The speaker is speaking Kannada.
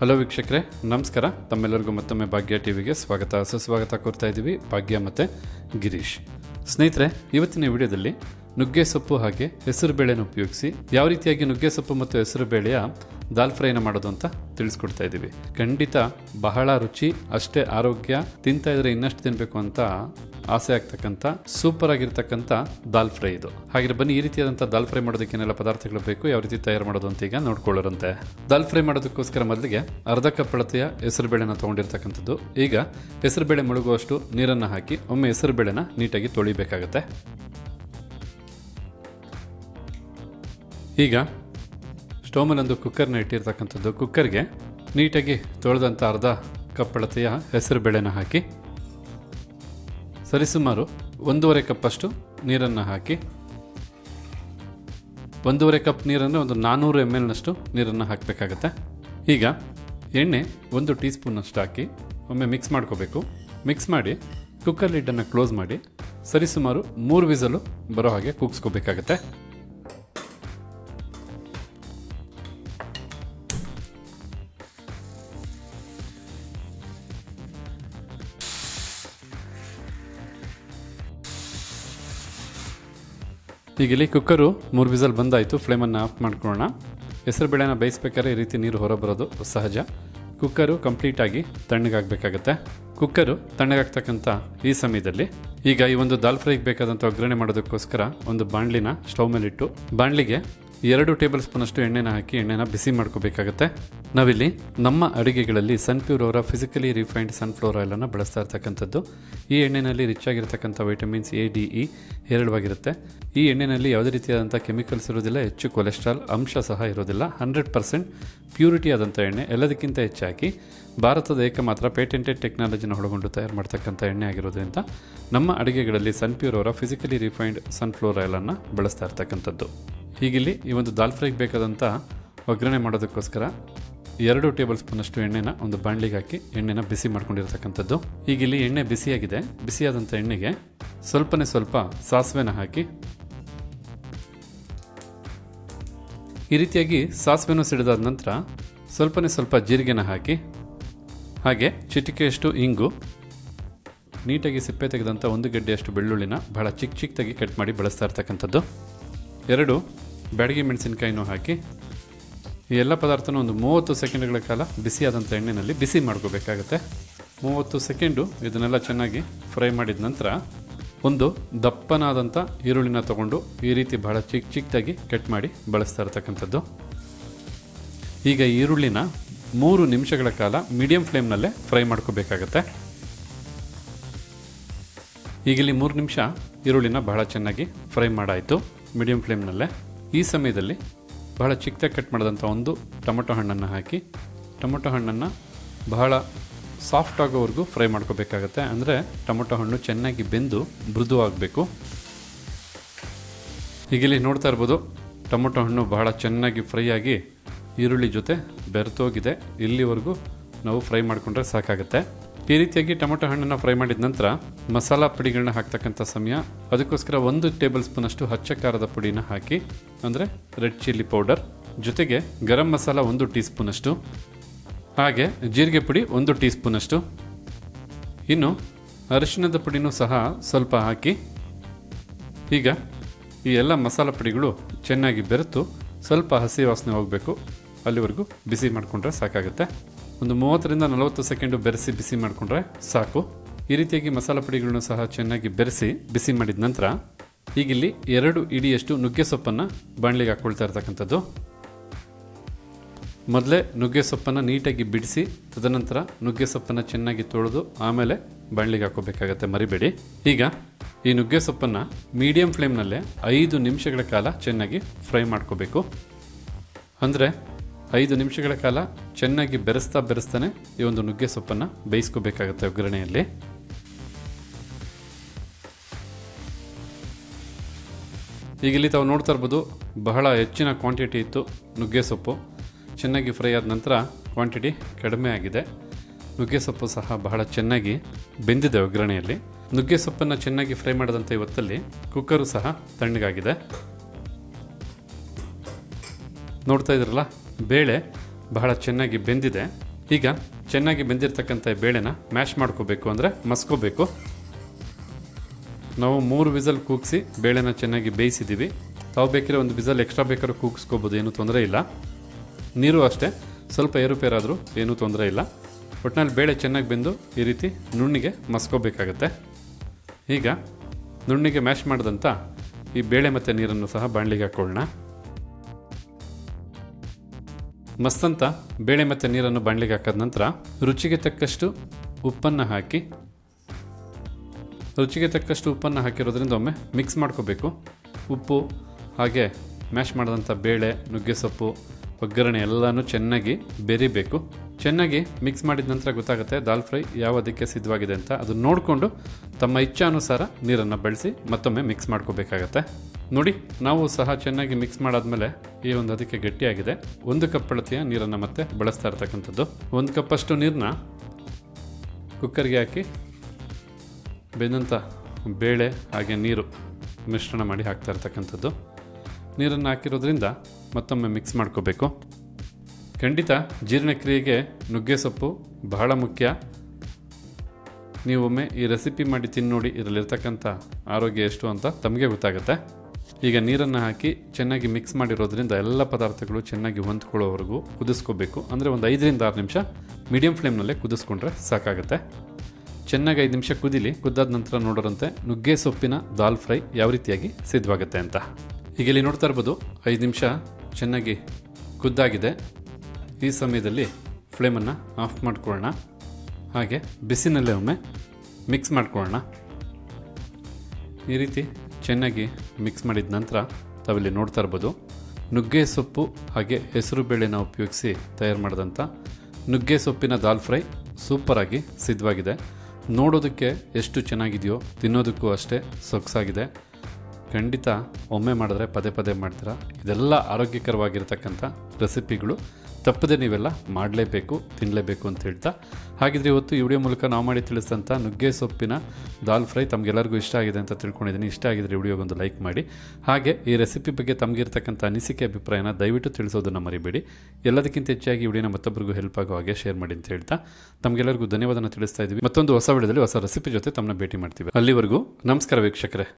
ಹಲೋ ವೀಕ್ಷಕರೇ, ನಮಸ್ಕಾರ. ತಮ್ಮೆಲ್ಲರಿಗೂ ಮತ್ತೊಮ್ಮೆ ಭಾಗ್ಯ ಟಿವಿಗೆ ಸ್ವಾಗತ. ಸುಸ್ವಾಗತ ಕೋರ್ತಾ ಇದ್ದೀವಿ ಭಾಗ್ಯ ಮತ್ತು ಗಿರೀಶ್. ಸ್ನೇಹಿತರೆ, ಇವತ್ತಿನ ವಿಡಿಯೋದಲ್ಲಿ ನುಗ್ಗೆ ಸೊಪ್ಪು ಹಾಗೆ ಹೆಸರು ಬೇಳೆನ ಉಪಯೋಗಿಸಿ, ಯಾವ ರೀತಿಯಾಗಿ ನುಗ್ಗೆ ಸೊಪ್ಪು ಮತ್ತು ಹೆಸರು ಬೇಳೆಯ ದಾಲ್ ಫ್ರೈನ ಮಾಡೋದು ಅಂತ ತಿಳಿಸ್ಕೊಡ್ತಾ ಇದ್ದೀವಿ. ಖಂಡಿತ ಬಹಳ ರುಚಿ, ಅಷ್ಟೇ ಆರೋಗ್ಯ, ತಿಂತಾ ಇದ್ರೆ ಇನ್ನಷ್ಟು ತಿನ್ನಬೇಕು ಅಂತ ಆಸೆ ಆಗ್ತಕ್ಕಂಥ, ಸೂಪರ್ ಆಗಿರ್ತಕ್ಕಂಥ ದಾಲ್ ಫ್ರೈ ಇದು. ಹಾಗೆ ಬನ್ನಿ, ಈ ರೀತಿಯಾದಂಥ ದಾಲ್ ಫ್ರೈ ಮಾಡೋದಕ್ಕೆ ಏನೆಲ್ಲ ಪದಾರ್ಥಗಳು ಬೇಕು, ಯಾವ ರೀತಿ ತಯಾರು ಮಾಡೋದು ಅಂತ ಈಗ ನೋಡ್ಕೊಳ್ಳೋರಂತೆ. ದಾಲ್ ಫ್ರೈ ಮಾಡೋದಕ್ಕೋಸ್ಕರ ಮೊದಲಿಗೆ ಅರ್ಧ ಕಪ್ ಅಳತೆಯ ಹೆಸರು ಬೇಳೆನ ತೊಗೊಂಡಿರ್ತಕ್ಕಂಥದ್ದು. ಈಗ ಹೆಸರು ಬೇಳೆ ಮುಳುಗುವಷ್ಟು ನೀರನ್ನು ಹಾಕಿ, ಒಮ್ಮೆ ಹೆಸರು ಬೇಳೆನ ನೀಟಾಗಿ ತೊಳಿಬೇಕಾಗತ್ತೆ. ಈಗ ಸ್ಟವ್ ಮೇಲೊಂದು ಕುಕ್ಕರ್ನ ಇಟ್ಟಿರ್ತಕ್ಕಂಥದ್ದು ಕುಕ್ಕರ್ಗೆ ನೀಟಾಗಿ ತೊಳೆದಂಥ ಅರ್ಧ ಕಪ್ ಅಳತೆಯ ಹೆಸರು ಬೇಳೆನ ಹಾಕಿ, ಸರಿಸುಮಾರು ಒಂದೂವರೆ ಕಪ್ಪಷ್ಟು ನೀರನ್ನು ಹಾಕಿ, ಒಂದೂವರೆ ಕಪ್ ನೀರನ್ನು ಒಂದು ನಾನ್ನೂರು ಎಂ ಎಲ್ನಷ್ಟು ನೀರನ್ನು ಹಾಕಬೇಕಾಗತ್ತೆ. ಈಗ ಎಣ್ಣೆ ಒಂದು ಟೀ ಸ್ಪೂನಷ್ಟು ಹಾಕಿ ಒಮ್ಮೆ ಮಿಕ್ಸ್ ಮಾಡ್ಕೋಬೇಕು. ಮಿಕ್ಸ್ ಮಾಡಿ ಕುಕ್ಕರ್ ಲಿಡ್ಡನ್ನು ಕ್ಲೋಸ್ ಮಾಡಿ ಸರಿಸುಮಾರು ಮೂರು ವಿಸಲು ಬರೋ ಹಾಗೆ ಕೂಗಿಸ್ಕೋಬೇಕಾಗತ್ತೆ. ಈಗ ಇಲ್ಲಿ ಕುಕ್ಕರು ಮೂರು ವಿಸಲ್ ಬಂದಾಯಿತು ಫ್ಲೇಮನ್ನು ಆಫ್ ಮಾಡ್ಕೊಳ್ಳೋಣ. ಹೆಸರು ಬೇಳೆನ ಬೇಯಿಸ್ಬೇಕಾದ್ರೆ ಈ ರೀತಿ ನೀರು ಹೊರಬರೋದು ಸಹಜ. ಕುಕ್ಕರು ಕಂಪ್ಲೀಟಾಗಿ ತಣ್ಣಗಾಗಬೇಕಾಗತ್ತೆ. ಕುಕ್ಕರು ತಣ್ಣಗಾಗ್ತಕ್ಕಂಥ ಈ ಸಮಯದಲ್ಲಿ ಈಗ ಈ ಒಂದು ದಾಲ್ ಫ್ರೈಗೆ ಬೇಕಾದಂಥ ಒಗ್ಗರಣೆ ಮಾಡೋದಕ್ಕೋಸ್ಕರ ಒಂದು ಬಾಣಲಿನ ಸ್ಟವ್ ಮೇಲಿಟ್ಟು, ಬಾಣಲಿಗೆ ಎರಡು ಟೇಬಲ್ ಸ್ಪೂನಷ್ಟು ಎಣ್ಣೆನ ಹಾಕಿ ಎಣ್ಣೆನ ಬಿಸಿ ಮಾಡ್ಕೋಬೇಕಾಗತ್ತೆ. ನಾವಿಲ್ಲಿ ನಮ್ಮ ಅಡುಗೆಗಳಲ್ಲಿ ಸನ್ಪ್ಯೂರ್ ಅವರ ಫಿಸಿಕಲಿ ರಿಫೈನ್ಡ್ ಸನ್ಫ್ಲವರ್ ಆಯಿಲನ್ನು ಬಳಸ್ತಾ ಇರ್ತಕ್ಕಂಥದ್ದು. ಈ ಎಣ್ಣೆಯಲ್ಲಿ ರಿಚ್ ಆಗಿರ್ತಕ್ಕಂಥ ವೈಟಮಿನ್ಸ್ ಎ, ಡಿ, ಇ ಹೇರಳವಾಗಿರುತ್ತೆ. ಈ ಎಣ್ಣೆಯಲ್ಲಿ ಯಾವುದೇ ರೀತಿಯಾದಂಥ ಕೆಮಿಕಲ್ಸ್ ಇರೋದಿಲ್ಲ, ಹೆಚ್ಚು ಕೊಲೆಸ್ಟ್ರಾಲ್ ಅಂಶ ಸಹ ಇರೋದಿಲ್ಲ. ಹಂಡ್ರೆಡ್ ಪರ್ಸೆಂಟ್ ಪ್ಯೂರಿಟಿ ಆದಂಥ ಎಣ್ಣೆ, ಎಲ್ಲದಕ್ಕಿಂತ ಹೆಚ್ಚಾಗಿ ಭಾರತದ ಏಕಮಾತ್ರ ಪೇಟೆಂಟೆಡ್ ಟೆಕ್ನಾಲಜಿನ ಒಳಗೊಂಡು ತಯಾರು ಮಾಡ್ತಕ್ಕಂಥ ಎಣ್ಣೆ ಆಗಿರೋದ್ರಿಂದ ನಮ್ಮ ಅಡುಗೆಗಳಲ್ಲಿ ಸನ್ಪ್ಯೂರ್ ಅವರ ಫಿಸಿಕಲಿ ರಿಫೈನ್ಡ್ ಸನ್ಫ್ಲೋರ್ ಆಯಿಲನ್ನು ಬಳಸ್ತಾ ಇರ್ತಕ್ಕಂಥದ್ದು. ಹೀಗಿಲ್ಲಿ ಈ ಒಂದು ದಾಲ್ ಫ್ರೈಗೆ ಬೇಕಾದಂಥ ಒಗ್ಗರಣೆ ಮಾಡೋದಕ್ಕೋಸ್ಕರ ಎರಡು ಟೇಬಲ್ ಸ್ಪೂನಷ್ಟು ಎಣ್ಣೆನ ಒಂದು ಬಾಣಲಿಗೆ ಹಾಕಿ ಎಣ್ಣೆನ ಬಿಸಿ ಮಾಡ್ಕೊಂಡಿರ್ತಕ್ಕಂಥದ್ದು. ಈಗ ಇಲ್ಲಿ ಎಣ್ಣೆ ಬಿಸಿಯಾಗಿದೆ. ಬಿಸಿಯಾದಂಥ ಎಣ್ಣೆಗೆ ಸ್ವಲ್ಪನೇ ಸ್ವಲ್ಪ ಸಾಸಿವೆನ ಹಾಕಿ ಈ ರೀತಿಯಾಗಿ ಸಾಸಿವೆನೂ ಸಿಡಿದಾದ ನಂತರ ಸ್ವಲ್ಪನೇ ಸ್ವಲ್ಪ ಜೀರಿಗೆನ ಹಾಕಿ ಹಾಗೆ ಚಿಟಿಕೆಯಷ್ಟು ಇಂಗು, ನೀಟಾಗಿ ಸಿಪ್ಪೆ ತೆಗೆದಂಥ ಒಂದು ಗೆಡ್ಡೆಯಷ್ಟು ಬೆಳ್ಳುಳ್ಳಿನ ಬಹಳ ಚಿಕ್ಕ ಚಿಕ್ಕದಾಗಿ ಕಟ್ ಮಾಡಿ ಬಳಸ್ತಾ ಇರ್ತಕ್ಕಂಥದ್ದು. ಎರಡು ಬ್ಯಾಡಗಿ ಮೆಣಸಿನ್ಕಾಯಿನೂ ಹಾಕಿ, ಈ ಎಲ್ಲ ಪದಾರ್ಥನೂ ಒಂದು ಮೂವತ್ತು ಸೆಕೆಂಡ್ಗಳ ಕಾಲ ಬಿಸಿಯಾದಂಥ ಎಣ್ಣೆಯಲ್ಲಿ ಬಿಸಿ ಮಾಡ್ಕೋಬೇಕಾಗತ್ತೆ. ಮೂವತ್ತು ಸೆಕೆಂಡು ಇದನ್ನೆಲ್ಲ ಚೆನ್ನಾಗಿ ಫ್ರೈ ಮಾಡಿದ ನಂತರ ಒಂದು ದಪ್ಪನಾದಂಥ ಈರುಳ್ಳಿನ ತಗೊಂಡು ಈ ರೀತಿ ಬಹಳ ಚಿಕ್ಕ ಚಿಕ್ಕದಾಗಿ ಕಟ್ ಮಾಡಿ ಬಳಸ್ತಾ ಇರ್ತಕ್ಕಂಥದ್ದು. ಈಗ ಈರುಳ್ಳಿನ ಮೂರು ನಿಮಿಷಗಳ ಕಾಲ ಮೀಡಿಯಂ ಫ್ಲೇಮ್ನಲ್ಲೇ ಫ್ರೈ ಮಾಡ್ಕೋಬೇಕಾಗತ್ತೆ. ಈಗಿಲ್ಲಿ ಮೂರು ನಿಮಿಷ ಈರುಳ್ಳಿನ ಬಹಳ ಚೆನ್ನಾಗಿ ಫ್ರೈ ಮಾಡಾಯಿತು. ಮೀಡಿಯಂ ಫ್ಲೇಮ್ನಲ್ಲೇ. ಈ ಸಮಯದಲ್ಲಿ ಬಹಳ ಚಿಕ್ಕದಾಗಿ ಕಟ್ ಮಾಡಿದಂಥ ಒಂದು ಟೊಮೊಟೊ ಹಣ್ಣನ್ನು ಹಾಕಿ, ಟೊಮೊಟೊ ಹಣ್ಣನ್ನು ಬಹಳ ಸಾಫ್ಟ್ ಆಗೋವರೆಗೂ ಫ್ರೈ ಮಾಡ್ಕೋಬೇಕಾಗತ್ತೆ. ಅಂದರೆ ಟೊಮೊಟೊ ಹಣ್ಣು ಚೆನ್ನಾಗಿ ಬೆಂದು ಮೃದು ಆಗಬೇಕು. ಈಗ ಇಲ್ಲಿ ನೋಡ್ತಾ ಇರ್ಬೋದು, ಟೊಮೊಟೊ ಹಣ್ಣು ಬಹಳ ಚೆನ್ನಾಗಿ ಫ್ರೈ ಆಗಿ ಈರುಳ್ಳಿ ಜೊತೆ ಬೆರೆತೋಗಿದೆ ಇಲ್ಲಿವರೆಗೂ ನಾವು ಫ್ರೈ ಮಾಡಿಕೊಂಡ್ರೆ ಸಾಕಾಗುತ್ತೆ. ಈ ರೀತಿಯಾಗಿ ಟೊಮೊಟೊ ಹಣ್ಣನ್ನು ಫ್ರೈ ಮಾಡಿದ ನಂತರ ಮಸಾಲ ಪುಡಿಗಳನ್ನ ಹಾಕ್ತಕ್ಕಂಥ ಸಮಯ. ಅದಕ್ಕೋಸ್ಕರ ಒಂದು ಟೇಬಲ್ ಸ್ಪೂನಷ್ಟು ಹಚ್ಚ ಖಾರದ ಪುಡಿನ ಹಾಕಿ, ಅಂದರೆ ರೆಡ್ ಚಿಲ್ಲಿ ಪೌಡರ್. ಜೊತೆಗೆ ಗರಂ ಮಸಾಲ ಒಂದು ಟೀ ಸ್ಪೂನಷ್ಟು ಹಾಗೆ ಜೀರಿಗೆ ಪುಡಿ ಒಂದು ಟೀ ಸ್ಪೂನಷ್ಟು ಇನ್ನು ಅರಿಶಿಣದ ಪುಡಿನೂ ಸಹ ಸ್ವಲ್ಪ ಹಾಕಿ. ಈಗ ಈ ಎಲ್ಲ ಮಸಾಲ ಪುಡಿಗಳು ಚೆನ್ನಾಗಿ ಬೆರೆತು ಸ್ವಲ್ಪ ಹಸಿ ವಾಸನೆ ಹೋಗಬೇಕು. ಅಲ್ಲಿವರೆಗೂ ಬಿಸಿ ಮಾಡಿಕೊಂಡ್ರೆ ಸಾಕಾಗುತ್ತೆ. ಒಂದು ಮೂವತ್ತರಿಂದ ನಲವತ್ತು ಸೆಕೆಂಡು ಬೆರೆಸಿ ಬಿಸಿ ಮಾಡಿಕೊಂಡ್ರೆ ಸಾಕು. ಈ ರೀತಿಯಾಗಿ ಮಸಾಲೆ ಪುಡಿಗಳನ್ನು ಸಹ ಚೆನ್ನಾಗಿ ಬೆರೆಸಿ ಬಿಸಿ ಮಾಡಿದ ನಂತರ ಈಗಿಲ್ಲಿ ಎರಡು ಇಡಿಯಷ್ಟು ನುಗ್ಗೆ ಸೊಪ್ಪನ್ನು ಬಾಣಲಿಗೆ ಹಾಕ್ಕೊಳ್ತಾ ಇರ್ತಕ್ಕಂಥದ್ದು. ಮೊದಲೇ ನುಗ್ಗೆ ಸೊಪ್ಪನ್ನು ನೀಟಾಗಿ ಬಿಡಿಸಿ, ತದನಂತರ ನುಗ್ಗೆ ಸೊಪ್ಪನ್ನು ಚೆನ್ನಾಗಿ ತೊಳೆದು ಆಮೇಲೆ ಬಾಣಲಿಗೆ ಹಾಕೋಬೇಕಾಗತ್ತೆ, ಮರಿಬೇಡಿ. ಈಗ ಈ ನುಗ್ಗೆ ಸೊಪ್ಪನ್ನು ಮೀಡಿಯಂ ಫ್ಲೇಮ್ನಲ್ಲೇ ಐದು ನಿಮಿಷಗಳ ಕಾಲ ಚೆನ್ನಾಗಿ ಫ್ರೈ ಮಾಡ್ಕೋಬೇಕು. ಅಂದರೆ ಐದು ನಿಮಿಷಗಳ ಕಾಲ ಚೆನ್ನಾಗಿ ಬೆರೆಸ್ತಾ ಬೆರೆಸ್ತಾನೆ ಈ ಒಂದು ನುಗ್ಗೆ ಸೊಪ್ಪನ್ನು ಬೇಯಿಸ್ಕೋಬೇಕಾಗತ್ತೆ ಒಗ್ಗರಣೆಯಲ್ಲಿ. ಈಗ ಇಲ್ಲಿ ತಾವು ನೋಡ್ತಾ ಇರ್ಬೋದು, ಬಹಳ ಹೆಚ್ಚಿನ ಕ್ವಾಂಟಿಟಿ ಇತ್ತು ನುಗ್ಗೆ ಸೊಪ್ಪು. ಚೆನ್ನಾಗಿ ಫ್ರೈ ಆದ ನಂತರ ಕ್ವಾಂಟಿಟಿ ಕಡಿಮೆ ಆಗಿದೆ. ನುಗ್ಗೆ ಸೊಪ್ಪು ಸಹ ಬಹಳ ಚೆನ್ನಾಗಿ ಬೆಂದಿದೆ ಒಗ್ಗರಣೆಯಲ್ಲಿ. ನುಗ್ಗೆ ಸೊಪ್ಪನ್ನು ಚೆನ್ನಾಗಿ ಫ್ರೈ ಮಾಡಿದಂಥ ಇವತ್ತಲ್ಲಿ ಕುಕ್ಕರು ಸಹ ತಣ್ಣಗಾಗಿದೆ. ನೋಡ್ತಾ ಇದ್ರಲ್ಲ ಬೇಳೆ ಬಹಳ ಚೆನ್ನಾಗಿ ಬೆಂದಿದೆ. ಈಗ ಚೆನ್ನಾಗಿ ಬೆಂದಿರತಕ್ಕಂಥ ಬೇಳೆನ ಮ್ಯಾಶ್ ಮಾಡ್ಕೋಬೇಕು ಅಂದರೆ ಮಸ್ಕೋಬೇಕು. ನಾವು ಮೂರು ವಿಸಲ್ ಕೂಗಿಸಿ ಬೇಳೆನ ಚೆನ್ನಾಗಿ ಬೇಯಿಸಿದ್ದೀವಿ. ತಾವು ಬೇಕಿರೋ ಒಂದು ವಿಸಲ್ ಎಕ್ಸ್ಟ್ರಾ ಬೇಕಾದ್ರೂ ಕೂಗಿಸ್ಕೋಬೋದು, ಏನೂ ತೊಂದರೆ ಇಲ್ಲ. ನೀರು ಅಷ್ಟೇ, ಸ್ವಲ್ಪ ಏರುಪೇರಾದರೂ ಏನೂ ತೊಂದರೆ ಇಲ್ಲ. ಒಟ್ಟಿನಲ್ಲಿ ಬೇಳೆ ಚೆನ್ನಾಗಿ ಬೆಂದು ಈ ರೀತಿ ನುಣ್ಣಿಗೆ ಮಸ್ಕೋಬೇಕಾಗತ್ತೆ. ಈಗ ನುಣ್ಣಿಗೆ ಮ್ಯಾಶ್ ಮಾಡಿದಂಥ ಈ ಬೇಳೆ ಮತ್ತು ನೀರನ್ನು ಸಹ ಬಾಣಲಿಗೆ ಮಸ್ತಂತ ಬೇಳೆ ಮತ್ತು ನೀರನ್ನು ಬಾಣಲಿಗೆ ಹಾಕಿದ ನಂತರ ರುಚಿಗೆ ತಕ್ಕಷ್ಟು ಉಪ್ಪನ್ನು ಹಾಕಿ, ರುಚಿಗೆ ತಕ್ಕಷ್ಟು ಉಪ್ಪನ್ನು ಹಾಕಿರೋದ್ರಿಂದ ಒಮ್ಮೆ ಮಿಕ್ಸ್ ಮಾಡ್ಕೋಬೇಕು. ಉಪ್ಪು ಹಾಗೆ ಮ್ಯಾಶ್ ಮಾಡಿದಂಥ ಬೇಳೆ, ನುಗ್ಗೆ ಸೊಪ್ಪು, ಒಗ್ಗರಣೆ ಎಲ್ಲನೂ ಚೆನ್ನಾಗಿ ಬೆರಿಬೇಕು. ಚೆನ್ನಾಗಿ ಮಿಕ್ಸ್ ಮಾಡಿದ ನಂತರ ಗೊತ್ತಾಗುತ್ತೆ ದಾಲ್ ಫ್ರೈ ಯಾವ ಅದಕ್ಕೆ ಸಿದ್ಧವಾಗಿದೆ ಅಂತ. ಅದು ನೋಡಿಕೊಂಡು ತಮ್ಮ ಇಚ್ಛಾನುಸಾರ ನೀರನ್ನು ಬಳಸಿ ಮತ್ತೊಮ್ಮೆ ಮಿಕ್ಸ್ ಮಾಡ್ಕೋಬೇಕಾಗತ್ತೆ. ನೋಡಿ, ನಾವು ಸಹ ಚೆನ್ನಾಗಿ ಮಿಕ್ಸ್ ಮಾಡಾದ್ಮೇಲೆ ಈ ಒಂದು ಅದಕ್ಕೆ ಗಟ್ಟಿಯಾಗಿದೆ. ಒಂದು ಕಪ್ ಅಳತೆಯ ನೀರನ್ನು ಮತ್ತೆ ಬಳಸ್ತಾ ಇರ್ತಕ್ಕಂಥದ್ದು. ಒಂದು ಕಪ್ಪಷ್ಟು ನೀರನ್ನ ಕುಕ್ಕರ್ಗೆ ಹಾಕಿ ಬೆಂದಂಥ ಬೇಳೆ ಹಾಗೆ ನೀರು ಮಿಶ್ರಣ ಮಾಡಿ ಹಾಕ್ತಾ ಇರ್ತಕ್ಕಂಥದ್ದು. ನೀರನ್ನು ಹಾಕಿರೋದ್ರಿಂದ ಮತ್ತೊಮ್ಮೆ ಮಿಕ್ಸ್ ಮಾಡ್ಕೋಬೇಕು. ಖಂಡಿತ ಜೀರ್ಣಕ್ರಿಯೆಗೆ ನುಗ್ಗೆ ಸೊಪ್ಪು ಬಹಳ ಮುಖ್ಯ. ನೀವೊಮ್ಮೆ ಈ ರೆಸಿಪಿ ಮಾಡಿ ತಿನ್ನೋಡಿ ನೋಡಿ ಇದರಲ್ಲಿರ್ತಕ್ಕಂಥ ಆರೋಗ್ಯ ಎಷ್ಟು ಅಂತ ತಮಗೆ ಗೊತ್ತಾಗುತ್ತೆ. ಈಗ ನೀರನ್ನು ಹಾಕಿ ಚೆನ್ನಾಗಿ ಮಿಕ್ಸ್ ಮಾಡಿರೋದ್ರಿಂದ ಎಲ್ಲ ಪದಾರ್ಥಗಳು ಚೆನ್ನಾಗಿ ಹೊಂದ್ಕೊಳ್ಳೋವರೆಗೂ ಕುದಿಸ್ಕೋಬೇಕು. ಅಂದರೆ ಒಂದು ಐದರಿಂದ ಆರು ನಿಮಿಷ ಮೀಡಿಯಂ ಫ್ಲೇಮ್ನಲ್ಲೇ ಕುದಿಸ್ಕೊಂಡ್ರೆ ಸಾಕಾಗುತ್ತೆ. ಚೆನ್ನಾಗಿ ಐದು ನಿಮಿಷ ಕುದಿಲಿ, ಕುದ್ದಾದ ನಂತರ ನೋಡೋರಂತೆ ನುಗ್ಗೆ ಸೊಪ್ಪಿನ ದಾಲ್ ಫ್ರೈ ಯಾವ ರೀತಿಯಾಗಿ ಸಿದ್ಧವಾಗುತ್ತೆ ಅಂತ. ಈಗ ಇಲ್ಲಿ ನೋಡ್ತಾ ಇರ್ಬೋದು, ಐದು ನಿಮಿಷ ಚೆನ್ನಾಗಿ ಕುದ್ದಾಗಿದೆ. ಈ ಸಮಯದಲ್ಲಿ ಫ್ಲೇಮನ್ನು ಆಫ್ ಮಾಡ್ಕೊಳ್ಳೋಣ. ಹಾಗೆ ಬಿಸಿನಲ್ಲೇ ಒಮ್ಮೆ ಮಿಕ್ಸ್ ಮಾಡ್ಕೊಳ್ಳೋಣ. ಈ ರೀತಿ ಚೆನ್ನಾಗಿ ಮಿಕ್ಸ್ ಮಾಡಿದ ನಂತರ ತಾವಿಲ್ಲಿ ನೋಡ್ತಾ ಇರ್ಬೋದು. ನುಗ್ಗೆ ಸೊಪ್ಪು ಹಾಗೆ ಹೆಸರು ಬೇಳೆನ ಉಪಯೋಗಿಸಿ ತಯಾರು ಮಾಡಿದಂಥ ನುಗ್ಗೆ ಸೊಪ್ಪಿನ ದಾಲ್ ಫ್ರೈ ಸೂಪರಾಗಿ ಸಿದ್ಧವಾಗಿದೆ. ನೋಡೋದಕ್ಕೆ ಎಷ್ಟು ಚೆನ್ನಾಗಿದೆಯೋ ತಿನ್ನೋದಕ್ಕೂ ಅಷ್ಟೇ ಸೊಗಸಾಗಿದೆ. ಖಂಡಿತ ಒಮ್ಮೆ ಮಾಡಿದ್ರೆ ಪದೇ ಪದೇ ಮಾಡ್ತೀರಾ. ಇದೆಲ್ಲ ಆರೋಗ್ಯಕರವಾಗಿರ್ತಕ್ಕಂಥ ರೆಸಿಪಿಗಳು ತಪ್ಪದೆ ನೀವೆಲ್ಲ ಮಾಡಲೇಬೇಕು ತಿನ್ನಲೇಬೇಕು ಅಂತ ಹೇಳ್ತಾ, ಹಾಗಿದ್ರೆ ಇವತ್ತು ಈ ವಿಡಿಯೋ ಮೂಲಕ ನಾವು ಮಾಡಿ ತಿಳಿಸಿದಂಥ ನುಗ್ಗೆ ಸೊಪ್ಪಿನ ದಾಲ್ ಫ್ರೈ ತಮಗೆಲ್ಲರಿಗೂ ಇಷ್ಟ ಆಗಿದೆ ಅಂತ ತಿಳ್ಕೊಂಡಿದ್ದೀನಿ. ಇಷ್ಟ ಆಗಿದ್ರೆ ವಿಡಿಯೋಗೊಂದು ಲೈಕ್ ಮಾಡಿ. ಹಾಗೆ ಈ ರೆಸಿಪಿ ಬಗ್ಗೆ ತಮಗಿರ್ತಕ್ಕಂಥ ಅನಿಸಿಕೆ, ಅಭಿಪ್ರಾಯನ ದಯವಿಟ್ಟು ತಿಳಿಸೋದನ್ನು ಮರಿಬೇಡಿ. ಎಲ್ಲದಕ್ಕಿಂತ ಹೆಚ್ಚಾಗಿ ವಿಡಿಯೋನ ಮತ್ತೊಬ್ಬರಿಗೂ ಹೆಲ್ಪ್ ಆಗೋ ಹಾಗೆ ಶೇರ್ ಮಾಡಿ ಅಂತ ಹೇಳ್ತಾ, ತಮಗೆಲ್ಲರಿಗೂ ಧನ್ಯವಾದನ ತಿಳಿಸ್ತಾ ಇದ್ದೀವಿ. ಮತ್ತೊಂದು ಹೊಸ ವಿಡಿಯೋದಲ್ಲಿ ಹೊಸ ರೆಸಿಪಿ ಜೊತೆ ತಮ್ಮನ್ನ ಭೇಟಿ ಮಾಡ್ತೀವಿ. ಅಲ್ಲಿವರೆಗೂ ನಮಸ್ಕಾರ ವೀಕ್ಷಕರೇ.